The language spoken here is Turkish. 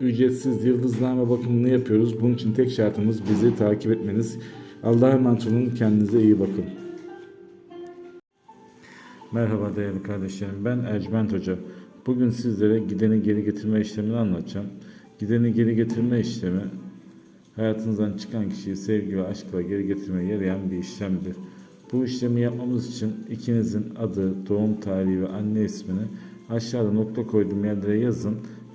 ücretsiz yıldızname bakımını yapıyoruz. Bunun için tek şartımız bizi takip etmeniz. Allah'a emanet olun. Kendinize iyi bakın. Merhaba değerli kardeşlerim. Ben Ercüment Hoca. Bugün sizlere gideni geri getirme işlemini anlatacağım. Gideni geri getirme işlemi hayatınızdan çıkan kişiyi sevgi ve aşkla geri getirmeye yarayan bir işlemdir. Bu işlemi yapmamız için ikinizin adı, doğum tarihi ve anne ismini aşağıda nokta koyduğum yerlere yazın